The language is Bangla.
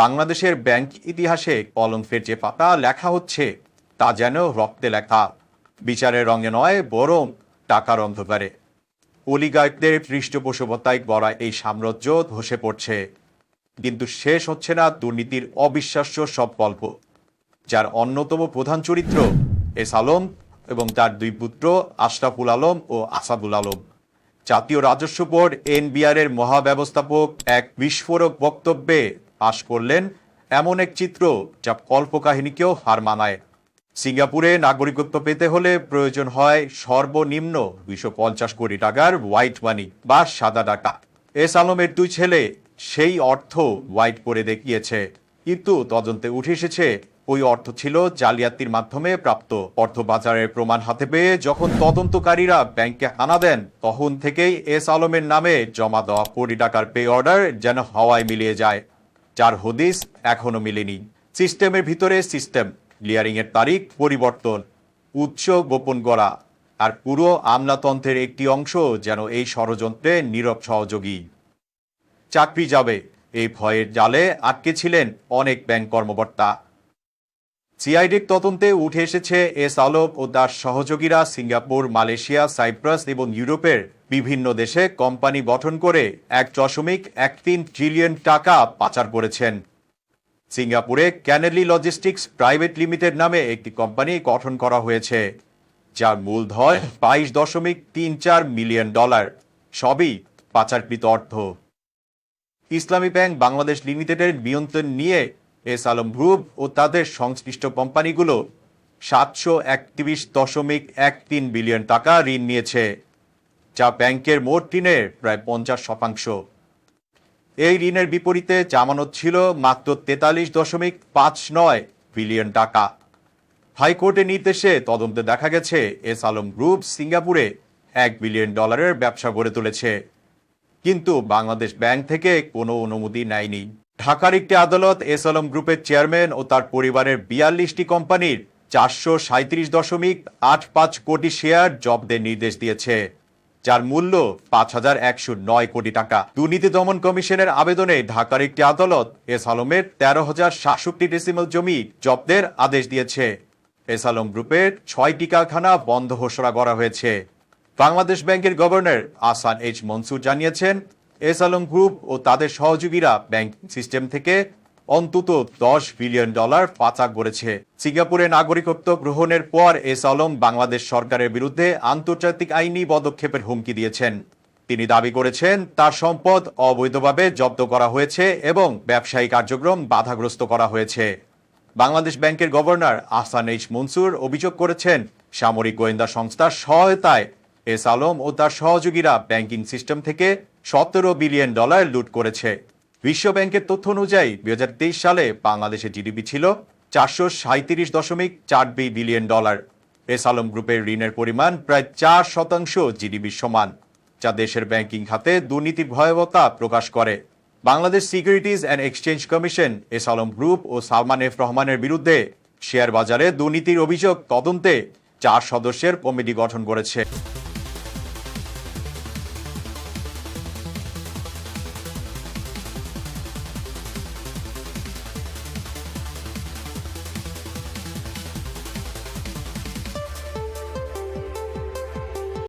বাংলাদেশের ব্যাংক ইতিহাসে কলঙ্কের যে পাতা লেখা হচ্ছে, তা যেন রক্তে লেখা। বিচারের রঙে নয়, বরং টাকার অন্ধকারে। অলিগায়কদের পৃষ্ঠপোষকতায় গড়া এই সাম্রাজ্য ধসে পড়ছে। কিন্তু শেষ হচ্ছে না দুর্নীতির অবিশ্বাস্য সব গল্প। যার অন্যতম প্রধান চরিত্র এস আলম এবং তার দুই পুত্র আশরাফুল আলম ও আসাদুল আলম। জাতীয় রাজস্ব বোর্ড এনবিআর এর মহাব্যবস্থাপক এক বিস্ফোরক বক্তব্যে পাশ করলেন এমন এক চিত্র যা কল্পকাহিনীকেও হার মানায়। সিঙ্গাপুরে নাগরিকত্ব পেতে হলে প্রয়োজন হয় সর্বনিম্ন দুইশো পঞ্চাশ কোটি টাকার হোয়াইট মানি বা সাদা টাকা এস আলমের দুই ছেলে সেই অর্থ হোয়াইট করে দেখিয়েছে। কিন্তু তদন্তে উঠে এসেছে, ওই অর্থ ছিল জালিয়াতির মাধ্যমে প্রাপ্ত। অর্থ বাজারের প্রমাণ হাতে পেয়ে যখন তদন্তকারীরা ব্যাংকে হানা দেন, তখন থেকেই এস আলমের নামে জমা দেওয়া কোটি টাকার পে অর্ডার যেন হাওয়ায় মিলিয়ে যায়। যার হদিস এখনও মিলেনি। সিস্টেমের ভিতরে সিস্টেম ক্লিয়ারিংয়ের তারিখ, পরিবর্তন, উৎস, গোপন করা আর পুরো আমলাতন্ত্রের একটি অংশ যেন এই ষড়যন্ত্রে নীরব সহযোগী। চাকরি যাবে, এই ভয়ের জালে আটকে ছিলেন অনেক ব্যাংক কর্মকর্তা। সিআইডির তদন্তে উঠে এসেছে এস আলোক ও তার সহযোগীরা সিঙ্গাপুর, মালয়েশিয়া, সাইপ্রাস এবং ইউরোপের বিভিন্ন দেশে কোম্পানি গঠন করে এক দশমিক এক তিন ট্রিলিয়ন টাকা পাচার করেছেন। সিঙ্গাপুরে ক্যানেলি লজিস্টিক্স প্রাইভেট লিমিটেড নামে একটি কোম্পানি গঠন করা হয়েছে, যার মূলধন বাইশ দশমিক তিন চার মিলিয়ন ডলার। সবই পাচারকৃত অর্থ। ইসলামী ব্যাংক বাংলাদেশ লিমিটেডের নিয়ন্ত্রণ নিয়ে এস আলম গ্রুপ ও তাদের সংশ্লিষ্ট কোম্পানিগুলো সাতশো একত্রিশ দশমিক এক তিন বিলিয়ন টাকা ঋণ নিয়েছে, যা ব্যাংকের মোট ঋণের প্রায় পঞ্চাশ শতাংশ। এই ঋণের বিপরীতে জামানত ছিল মাত্র তেতাল্লিশ দশমিক পাঁচ নয় বিলিয়ন টাকা। হাইকোর্টের নির্দেশে তদন্তে দেখা গেছে, এস আলম গ্রুপ সিঙ্গাপুরে এক বিলিয়ন ডলারের ব্যবসা গড়ে তুলেছে। কিন্তু বাংলাদেশ ব্যাংক থেকে কোনো অনুমতি নেয়নি। ঢাকার একটি আদালত এস আলম গ্রুপের চেয়ারম্যান ও তার পরিবারের বিয়াল্লিশটি কোম্পানির চারশো সাঁত্রিশ দশমিক আট পাঁচ কোটি শেয়ার জব্দের নির্দেশ দিয়েছে, যার মূল্য পাঁচ হাজার একশো নয় কোটি টাকা। দুর্নীতি দমন কমিশনের আবেদনে ঢাকার একটি আদালত এস আলমের তেরো হাজার সাতষট্টি ডেসিমেল জমি জব্দের আদেশ দিয়েছে। এস আলম গ্রুপের ছয়টি কারখানা বন্ধ ঘোষণা করা হয়েছে। বাংলাদেশ ব্যাংকের গভর্নর আসান এইচ মনসুর জানিয়েছেন এস আলম গ্রুপ ও তাদের সহযোগীরা ব্যাংকিং সিস্টেম থেকে অন্তত দশ বিলিয়ন ডলার পাচার করেছে। সিঙ্গাপুরে নাগরিকত্ব গ্রহণের পর এস আলম বাংলাদেশ সরকারের বিরুদ্ধে আন্তর্জাতিক আইনি পদক্ষেপের হুমকি দিয়েছেন। তিনি দাবি করেছেন, তার সম্পদ অবৈধভাবে জব্দ করা হয়েছে এবং ব্যবসায়ী কার্যক্রম বাধাগ্রস্ত করা হয়েছে। বাংলাদেশ ব্যাংকের গভর্নর আহসান এইচ মনসুর অভিযোগ করেছেন, সামরিক গোয়েন্দা সংস্থার সহায়তায় এস আলম ও তার সহযোগীরা ব্যাংকিং সিস্টেম থেকে সতেরো বিলিয়ন ডলার লুট করেছে। বিশ্ব ব্যাংকের তথ্য অনুযায়ী, দুই সালে বাংলাদেশের জিডিপি ছিল চারশো সাঁত্রিশ দশমিক চার বিলিয়ন ডলার। এস আলম গ্রুপের ঋণের পরিমাণ প্রায় চার শতাংশ জিডিপির সমান, যা দেশের ব্যাংকিং খাতে দুর্নীতির ভয়াবহতা প্রকাশ করে। Bangladesh securities and exchange commission, S Alam group O Salman F রহমানের বিরুদ্ধে শেয়ার বাজারে দুর্নীতির অভিযোগ তদন্তে চার সদস্যের কমিটি গঠন করেছে।